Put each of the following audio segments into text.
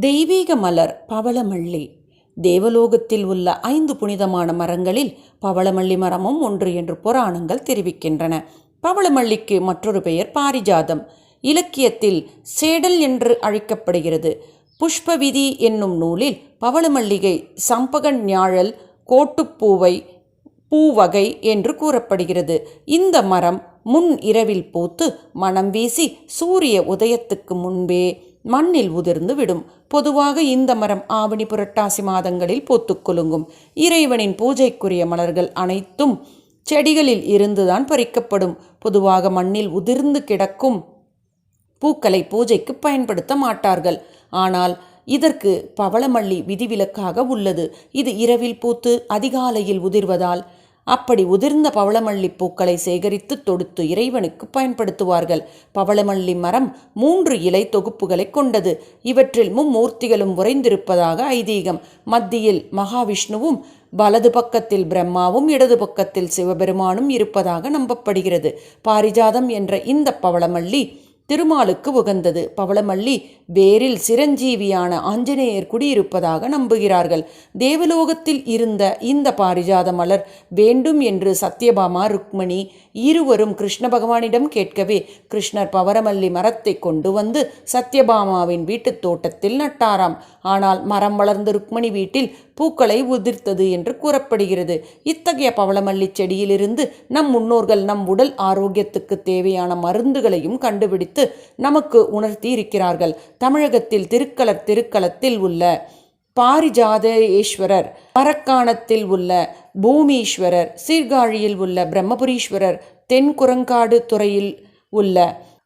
தெய்வீக மலர் பவளமல்லி. தேவலோகத்தில் உள்ள ஐந்து புனிதமான மரங்களில் பவளமல்லி மரமும் ஒன்று என்று புராணங்கள் தெரிவிக்கின்றன. பவளமல்லிக்கு மற்றொரு பெயர் பாரிஜாதம். இலக்கியத்தில் சேடல் என்று அழைக்கப்படுகிறது. புஷ்பவிதி என்னும் நூலில் பவளமல்லிகை சம்பகன் ஞாழல் கோட்டுப்பூவை பூவகை என்று கூறப்படுகிறது. இந்த மரம் முன் இரவில் பூத்து மனம் வீசி சூரிய உதயத்துக்கு முன்பே மண்ணில் உதிர்ந்து விடும். பொதுவாக இந்த மரம் ஆவணி புரட்டாசி மாதங்களில் பூத்துக்குலுங்கும் இறைவனின் பூஜைக்குரிய மலர்கள் அனைத்தும் செடிகளில் இருந்துதான் பறிக்கப்படும். பொதுவாக மண்ணில் உதிர்ந்து கிடக்கும் பூக்களை பூஜைக்கு பயன்படுத்த மாட்டார்கள். ஆனால் இதற்கு பவளமல்லி விதிவிலக்காக உள்ளது. இது இரவில் பூத்து அதிகாலையில் உதிர்வதால் அப்படி உதிர்ந்த பவளமல்லி பூக்களை சேகரித்து தொடுத்து இறைவனுக்கு பயன்படுத்துவார்கள். பவளமல்லி மரம் மூன்று இலை தொகுப்புகளை கொண்டது. இவற்றில் மும்மூர்த்திகளும் உறைந்திருப்பதாக ஐதீகம். மத்தியில் மகாவிஷ்ணுவும் வலது பக்கத்தில் பிரம்மாவும் இடது பக்கத்தில் சிவபெருமானும் இருப்பதாக நம்பப்படுகிறது. பாரிஜாதம் என்ற இந்த பவளமல்லி திருமாலுக்கு உகந்தது. பவளமல்லி வேரில் சிரஞ்சீவியான ஆஞ்சநேயர் குடியிருப்பதாக நம்புகிறார்கள். தேவலோகத்தில் இருந்த இந்த பாரிஜாத மலர் வேண்டும் என்று சத்யபாமா ருக்மணி இருவரும் கிருஷ்ண பகவானிடம் கேட்கவே கிருஷ்ணர் பவரமல்லி மரத்தை கொண்டு வந்து சத்யபாமாவின் வீட்டுத் தோட்டத்தில் நட்டாராம். ஆனால் மரம் வளர்ந்த ருக்மணி வீட்டில் பூக்களை உதிர்த்தது என்று கூறப்படுகிறது. இத்தகைய பவளமல்லி செடியிலிருந்து நம் முன்னோர்கள் நம் உடல் ஆரோக்கியத்துக்கு தேவையான மருந்துகளையும் கண்டுபிடித்து நமக்கு உணர்த்தி இருக்கிறார்கள் தமிழகத்தில் திருக்கலர் திருக்களத்தில் உள்ள பாரிஜாதேஸ்வரர் மரக்காணத்தில் உள்ள பூமீஸ்வரர் சீர்காழியில் உள்ள பிரம்மபுரீஸ்வரர் தென்குரங்காடு துறையில் உள்ள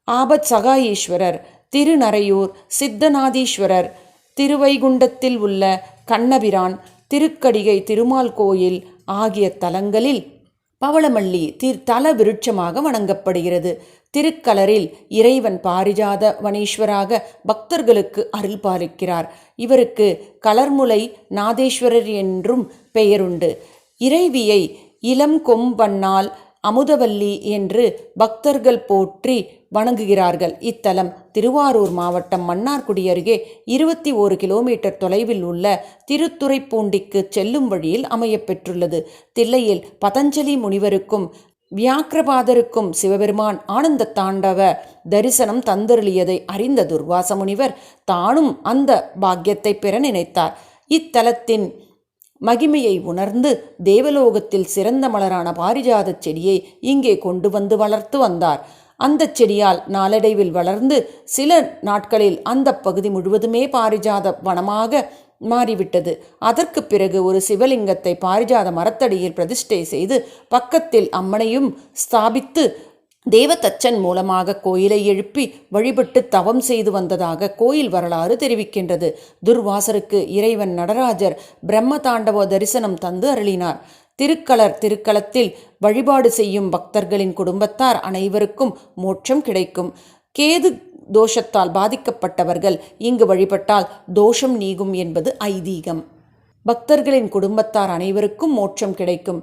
ஆபத் சகாயீஸ்வரர் திருநரையூர் சித்தநாதீஸ்வரர் திருவைகுண்டத்தில் உள்ள கண்ணபிரான் திருக்கடிகை திருமால் கோயில் ஆகிய தலங்களில் பவளமல்லி திரு தல விருட்சமாக வணங்கப்படுகிறது. திருக்கலரில் இறைவன் பாரிஜாத வனீஸ்வராக பக்தர்களுக்கு அருள் பாலிக்கிறார். இவருக்கு கலர்முலை நாதேஸ்வரர் என்றும் பெயருண்டு. இறைவியை இளம் கொம்பன்னால் அமுதவல்லி என்று பக்தர்கள் போற்றி வணங்குகிறார்கள். இத்தலம் திருவாரூர் மாவட்டம் மன்னார்குடி அருகே இருபத்தி ஓரு கிலோமீட்டர் தொலைவில் உள்ள திருத்துறைப்பூண்டிக்கு செல்லும் வழியில் அமையப்பெற்றுள்ளது. தில்லையில் பதஞ்சலி முனிவருக்கும் வியாக்கிரபாதருக்கும் சிவபெருமான் ஆனந்த தாண்டவ தரிசனம் தந்தருளியதை அறிந்த துர்வாச முனிவர் தானும் அந்த பாக்கியத்தை பெற நினைத்தார். இத்தலத்தின் மகிமையை உணர்ந்து தேவலோகத்தில் சிறந்த மலரான பாரிஜாத செடியை இங்கே கொண்டு வந்து வளர்த்து வந்தார். அந்த செடியால் நாளடைவில் வளர்ந்து சில நாட்களில் அந்த பகுதி முழுவதுமே பாரிஜாத வனமாக மாறிவிட்டது. அதற்கு பிறகு ஒரு சிவலிங்கத்தை பாரிஜாத மரத்தடியில் பிரதிஷ்டை செய்து பக்கத்தில் அம்மனையும் ஸ்தாபித்து தேவதச்சன் மூலமாக கோயிலை எழுப்பி வழிபட்டு தவம் செய்து வந்ததாக கோயில் வரலாறு தெரிவிக்கின்றது. துர்வாசருக்கு இறைவன் நடராஜர் பிரம்ம தாண்டவ தரிசனம் தந்து அருளினார். திருக்களர் திருக்களத்தில் வழிபாடு செய்யும் பக்தர்களின் குடும்பத்தார் அனைவருக்கும் மோட்சம் கிடைக்கும். கேது தோஷத்தால் பாதிக்கப்பட்டவர்கள் இங்கு வழிபட்டால் தோஷம் நீகும் என்பது ஐதீகம். பக்தர்களின் குடும்பத்தார் அனைவருக்கும் மோட்சம் கிடைக்கும்.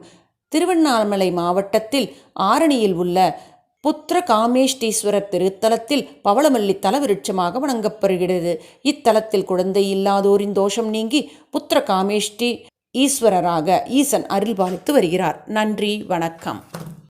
திருவண்ணாமலை மாவட்டத்தில் ஆரணியில் உள்ள புத்திர காமேஷ்டீஸ்வரர் திருத்தலத்தில் பவளமல்லி தல விருட்சமாக வணங்கப்படுகிறது. இத்தலத்தில் குழந்தை இல்லாதோரின் தோஷம் நீங்கி புத்திர காமேஷ்டி ஈஸ்வரராக ஈசன் அருள்பாலித்து வருகிறார். நன்றி வணக்கம்.